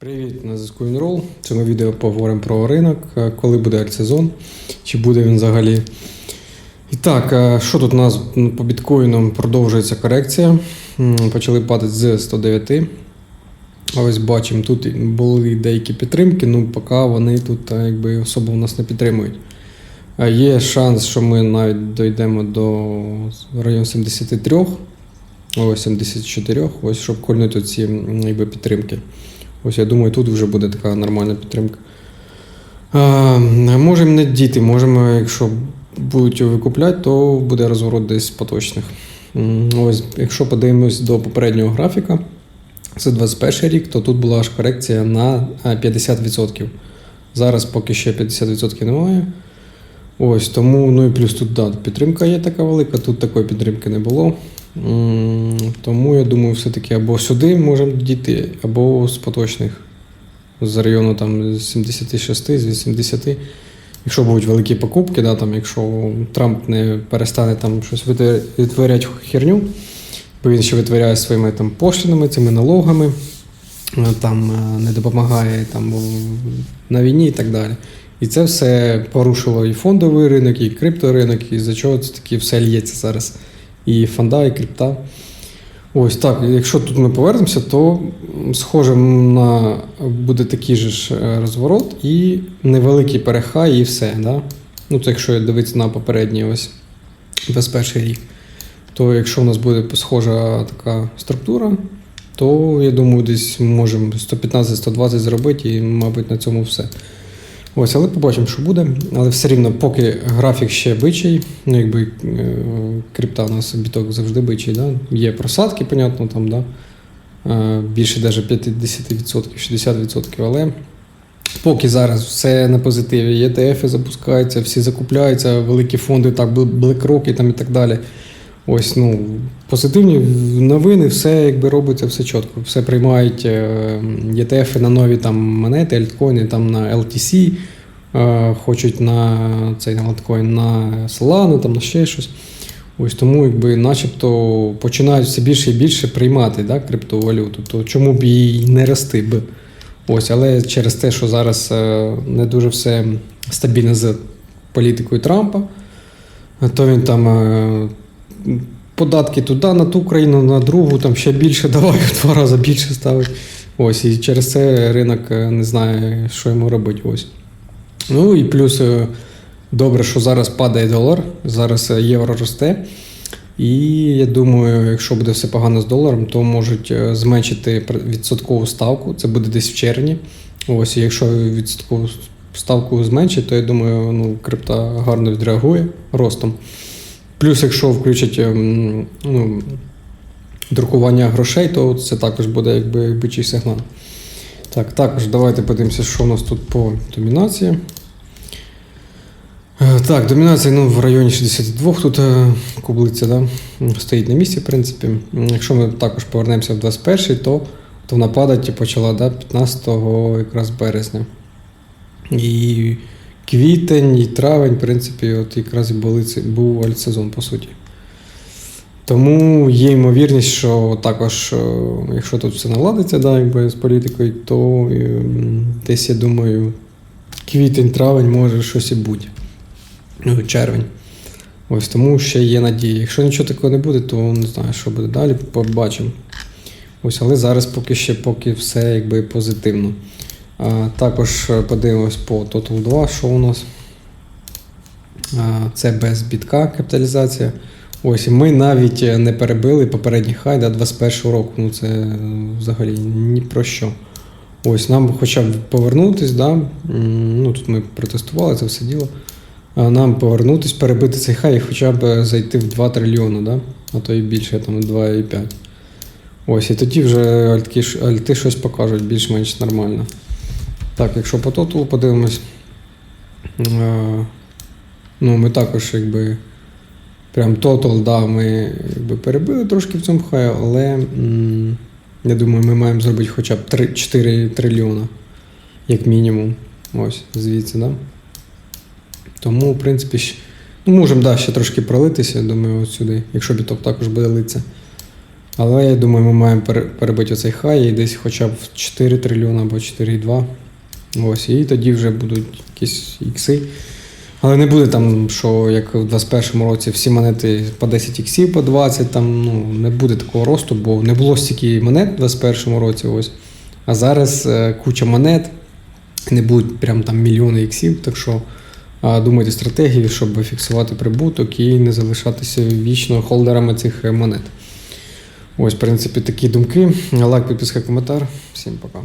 Привіт, на зв'язку Інрол. В цьому відео поговоримо про ринок, е, коли буде альтсезон, чи буде він взагалі. І так, е, що тут у нас по біткоїнам продовжується корекція. Почали падати з 109. Ось бачимо, тут були деякі підтримки, ну поки вони тут е, якби особо у нас не підтримують. Є шанс, що ми навіть дійдемо до району 73, ось 74, ось щоб кольнути ці якби, підтримки. Ось я думаю, тут вже буде така нормальна підтримка. А, можемо не діти, можемо, якщо будуть викупляти, то буде розворот десь поточних. Ось, якщо подивимось до попереднього графіка, це 21 рік, то тут була аж корекція на 50%. Зараз поки ще 50% немає. Ось тому, ну і плюс тут да, підтримка є така велика, тут такої підтримки не було. Тому я думаю, все-таки або сюди можемо дійти, або з поточних. З району там з 76, з 80. Якщо будуть великі покупки, да, там, якщо Трамп не перестане там щось витворяти херню, бо він ще витворяє своїми там пошлинами, цими налогами, е, там е, не допомагає там, на війні і так далі. І це все порушило і фондовий ринок, і крипторинок, і за чого це таки все лється зараз. І фонда, і крипта. Ось так. Якщо тут ми повернемося, то схоже на буде такий же ж е, розворот і невеликий перехай, і все. Да? Ну, це якщо дивитися на попередній ось 21 рік, то якщо у нас буде схожа така структура, то я думаю, десь можемо 115-120 зробити, і, мабуть, на цьому все. Ось, але побачимо, що буде. Але все рівно, поки графік ще бичий, ну якби е, крипта у нас біток завжди бичий, да? є просадки, понятно, там, да? е, більше навіть 50%, 60%, але поки зараз все на позитиві, ETF запускаються, всі закупляються, великі фонди, так, BlackRock і там і так далі. Ось, ну, позитивні новини, все якби робиться, все чітко. Все приймають е, ETF на нові там монети, альткоїни, там на LTC, е, хочуть на цей на на Solana, там на ще щось. Ось тому, якби, начебто, починають все більше і більше приймати да, криптовалюту. То чому б їй не рости б? Ось, але через те, що зараз е, не дуже все стабільно з політикою Трампа, то він там. Податки туди, на ту країну, на другу, там ще більше давай, в два рази більше ставить. Ось, і через це ринок е, не знає, що йому робити. Ось. Ну і плюс е, добре, що зараз падає долар, зараз е, євро росте. І я думаю, якщо буде все погано з доларом, то можуть зменшити відсоткову ставку. Це буде десь в червні. Ось, і якщо відсоткову ставку зменшить, то я думаю, ну, крипта гарно відреагує ростом. Плюс, якщо включать ем, ну, друкування грошей, то це також буде якби бичий сигнал. Так, також давайте подивимося, що у нас тут по домінації. Е, Так, домінація ну, в районі 62 тут е, кублиця, да? стоїть на місці, в принципі. Якщо ми також повернемося в 21 то, то вона падати почала да, 15 якраз березня. І квітень і травень, в принципі, от якраз і були, був альтсезон, по суті. Тому є ймовірність, що також, е, якщо тут все наладиться да, якби, з політикою, то е, десь, я думаю, квітень-травень може щось і бути. Ну, червень. Ось тому ще є надія. Якщо нічого такого не буде, то не знаю, що буде далі, побачимо. Ось, але зараз поки ще поки все якби позитивно. А, також е, подивимось по Total 2, що у нас. Це без бітка капіталізація. Ось, ми навіть е, не перебили попередній хай да, 21 року. Ну це е, взагалі ні про що. Ось, нам хоча б повернутись, да? ну тут ми протестували це все діло. Нам повернутись, перебити цей хай і хоча б е, зайти в 2 трильйони, да? а то і більше, там 2,5. Ось, і тоді вже альтки, ш- альти щось покажуть більш-менш нормально. Так, якщо по тоталу подивимось, е, ну ми також якби. Прям тотал, да, ми якби перебили трошки в цьому хаю, але я думаю, ми маємо зробити хоча б 3, 4 трильйона, як мінімум. Ось, звідси, да? Тому, в принципі, ну, можемо да, ще трошки пролитися, думаю, от сюди, якщо біток також буде литися. Але я думаю, ми маємо перебити оцей хай і десь хоча б в 4 трильйона або 4,2. Ось, і тоді вже будуть якісь ікси. Але не буде там, що як в 2021 році всі монети по 10 іксів, по 20, там ну, не буде такого росту, бо не було стільки монет в 2021 році. Ось. А зараз е, куча монет, не будуть прям там мільйони іксів. Так що думайте стратегії, щоб фіксувати прибуток і не залишатися вічно холдерами цих е, монет. Ось, в принципі, такі думки. Лайк, підписка, коментар. Всім пока.